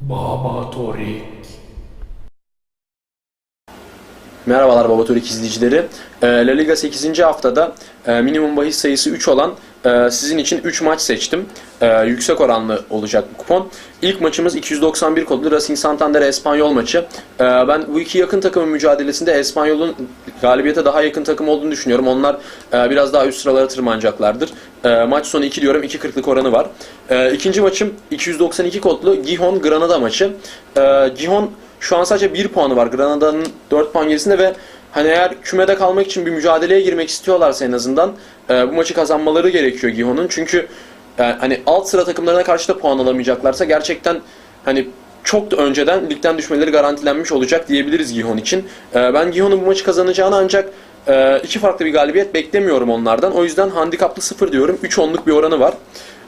Baba Torik. Merhabalar Baba Turik izleyicileri. Ee, La Liga 8. haftada e, minimum bahis sayısı 3 olan e, sizin için 3 maç seçtim. E, Yüksek oranlı olacak bu kupon. İlk maçımız 291 kodlu Racing Santander Espanyol maçı. Ben bu iki yakın takımın mücadelesinde Espanyol'un galibiyete daha yakın takım olduğunu düşünüyorum. Onlar biraz daha üst sıralara tırmanacaklardır. Maç sonu 2 diyorum. 2.40'lık oranı var. E, İkinci maçım 292 kodlu Gijón Granada maçı. E, Gijón şu an sadece 1 puanı var Granada'nın 4 puan gerisinde ve hani eğer kümede kalmak için bir mücadeleye girmek istiyorlarsa en azından e, bu maçı kazanmaları gerekiyor Gihon'un. Çünkü e, hani alt sıra takımlarına karşı da puan alamayacaklarsa gerçekten hani çok da önceden ligden düşmeleri garantilenmiş olacak diyebiliriz Gihon için. E, ben Gihon'un bu maçı kazanacağını ancak e, iki farklı bir galibiyet beklemiyorum onlardan. O yüzden handikaplı 0 diyorum. 3 onluk bir oranı var.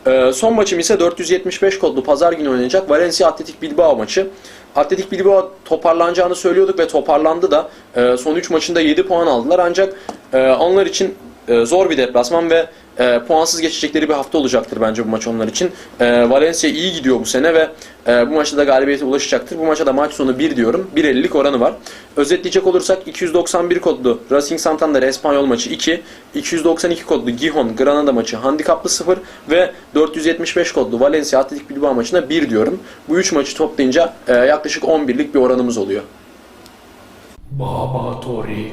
Ee, son maçım ise 475 kodlu pazar günü oynanacak Valencia Atletik Bilbao maçı. Atletik Bilbao toparlanacağını söylüyorduk ve toparlandı da Ee, son 3 maçında 7 puan aldılar. Ancak e, onlar için e, zor bir deplasman ve e, puansız geçecekleri bir hafta olacaktır bence bu maç onlar için. E, Valencia iyi gidiyor bu sene ve e, bu maçta da galibiyete ulaşacaktır. Bu maça da maç sonu 1 diyorum. 1.50'lik oranı var. Özetleyecek olursak 291 kodlu Racing Santander Espanyol maçı 2, 292 kodlu Gijón Granada maçı handikaplı 0 ve 475 kodlu Valencia Atletik Bilbao maçına 1 diyorum. Bu 3 maçı toplayınca e, yaklaşık 11'lik bir oranımız oluyor. Baba Torik.